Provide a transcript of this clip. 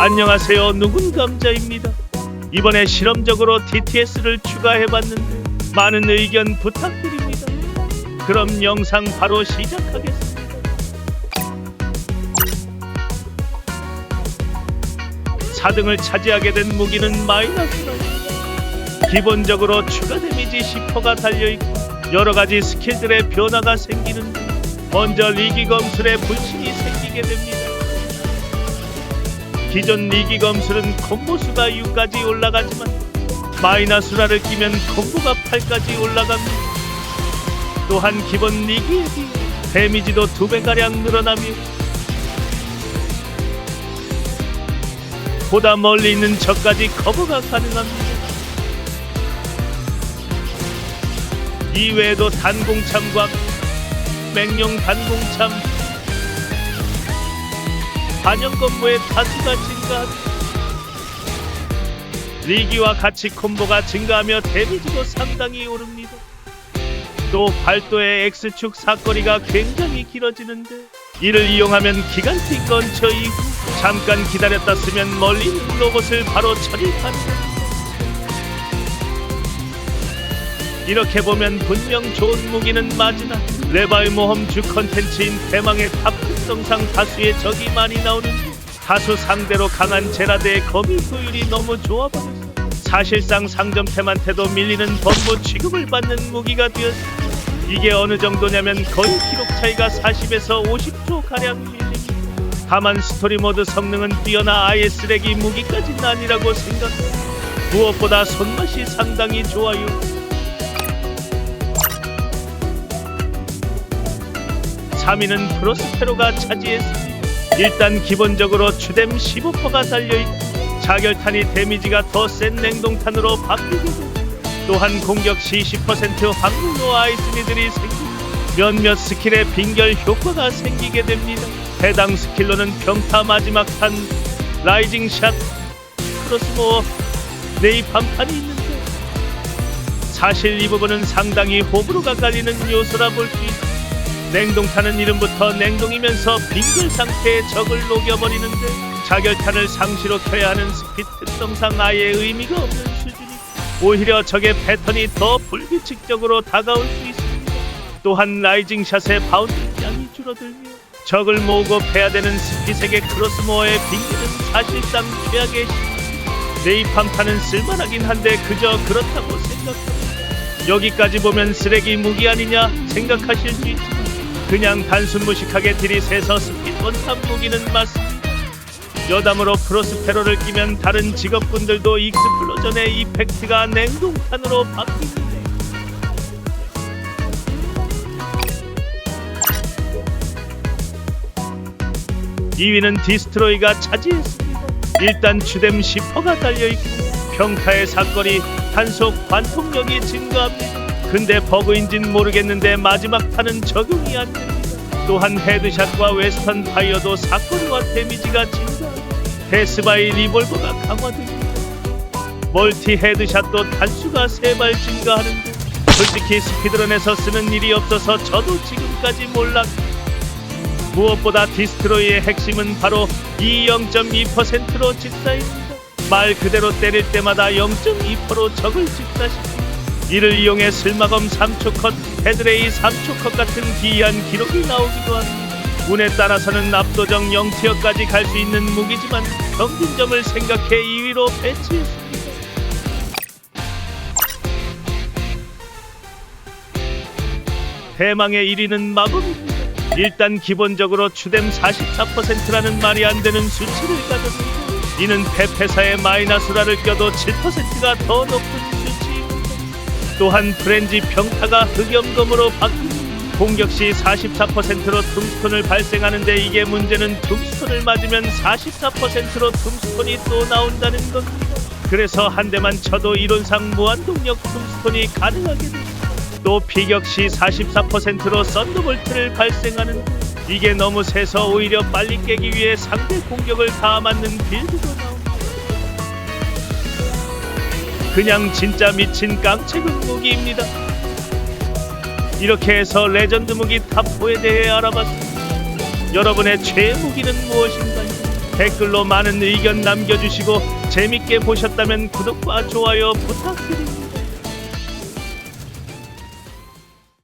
안녕하세요. 누군 감자입니다. 이번에 실험적으로 DTS를 추가해봤는데 많은 의견 부탁드립니다. 그럼 영상 바로 시작하겠습니다. 사등을 차지하게 된 무기는 마이너스로 기본적으로 추가 데미지 10%가 달려있고 여러가지 스킬들의 변화가 생기는데 먼저 리기 검술의 불신이 생기게 됩니다. 기존 리기 검술은 콤보 수가 6까지 올라가지만 마이너스라를 끼면 콤보가 8까지 올라갑니다. 또한 기본 리기에 비해 데미지도 2배가량 늘어나며 보다 멀리 있는 적까지 커버가 가능합니다. 이외에도 단공참과 맹용 단공참 반영 건물의 타수가 증가합니다. 리기와 같이 콤보가 증가하며 데미지도 상당히 오릅니다. 또 발도의 X축 사거리가 굉장히 길어지는데 이를 이용하면 기간티 건처 이후 잠깐 기다렸다 쓰면 멀리 있는 로봇을 바로 처리 가능합니다. 이렇게 보면 분명 좋은 무기는 맞으나 레바의 모험 주 컨텐츠인 대망의 탑 특성상 다수의 적이 많이 나오는데 다수 상대로 강한 제라드의 거미 효율이 너무 좋아버려서 사실상 상점템한테도 밀리는 범부 취급을 받는 무기가 되었습니다. 이게 어느 정도냐면 거의 기록 차이가 40에서 50조 가량 밀립니다. 다만 스토리 모드 성능은 뛰어나 아예 쓰레기 무기까지는 아니라고 생각합니다. 무엇보다 손맛이 상당히 좋아요. 3위는 프로스페로가 차지했습니다. 일단 기본적으로 추뎀 15%가 달려있고 자결탄이 데미지가 더 센 냉동탄으로 되고 또한 공격 시 10% 확률로 아이스미들이 생기고 몇몇 스킬에 빙결 효과가 생기게 됩니다. 해당 스킬로는 평타 마지막 탄, 라이징 샷, 크로스모어, 네잎 반판이 있는데 사실 이 부분은 상당히 호불호가 갈리는 요소라 볼 수 있습니다. 냉동탄은 이름부터 냉동이면서 빙글 상태의 적을 녹여버리는데 자결탄을 상시로 켜야 하는 스핏 특성상 아예 의미가 없는 수준이 오히려 적의 패턴이 더 불규칙적으로 다가올 수 있습니다. 또한 라이징 샷의 바운드 양이 줄어들며 적을 모으고 패야 되는 스핏에게 크로스모어의 빙글은 사실상 최악의 시 네이팜탄은 쓸만하긴 한데 그저 그렇다고 생각합니다. 여기까지 보면 쓰레기 무기 아니냐 생각하실 수 있지만 그냥 단순 무식하게 들이세서 스핏 원탑 무기는 맞습니다. 여담으로 프로스페로를 끼면 다른 직업군들도 익스플로전의 이펙트가 냉동탄으로 바뀌는데 2위는 디스트로이가 차지했습니다. 일단 추뎀 10%가 달려있고 평타의 사거리, 단속, 관통력이 증가합니다. 근데 버그인진 모르겠는데 마지막 탄은 적용이 안 됩니다. 또한 헤드샷과 웨스턴 파이어도 사거리와 데미지가 증가. 데스바이 리볼버가 강화됩니다. 멀티 헤드샷도 단수가 3발 증가하는데 솔직히 스피드런에서 쓰는 일이 없어서 저도 지금까지 몰랐. 무엇보다 디스트로이의 핵심은 바로 이 0.2%로 직사입니다. 말 그대로 때릴 때마다 0.2%로 적을 직사시킵니다. 이를 이용해 슬마검 3초 컷, 헤드레이 3초 컷 같은 기이한 기록이 나오기도 합니다. 운에 따라서는 압도적 0티어까지 갈 수 있는 무기지만 평균점을 생각해 2위로 배치했습니다. 대망의 1위는 마법입니다. 일단 기본적으로 추뎀 44%라는 말이 안 되는 수치를 가졌습니다. 이는 페페사의 마이너스라를 껴도 7%가 더 높은. 또한 프렌지 평타가 흑염검으로 바뀌고 공격 시 44%로 툼스톤을 발생하는데 이게 문제는 툼스톤을 맞으면 44%로 툼스톤이 또 나온다는 겁니다. 그래서 한 대만 쳐도 이론상 무한동력 툼스톤이 가능하게 됩니다. 또 피격 시 44%로 썬더볼트를 발생하는데 이게 너무 세서 오히려 빨리 깨기 위해 상대 공격을 다 맞는 빌드도 그냥 진짜 미친 깜찍은 무기입니다. 이렇게 해서 레전드 무기 탑4에 대해 알아봤습니다. 여러분의 최애 무기는 무엇인가요? 댓글로 많은 의견 남겨주시고 재밌게 보셨다면 구독과 좋아요 부탁드립니다.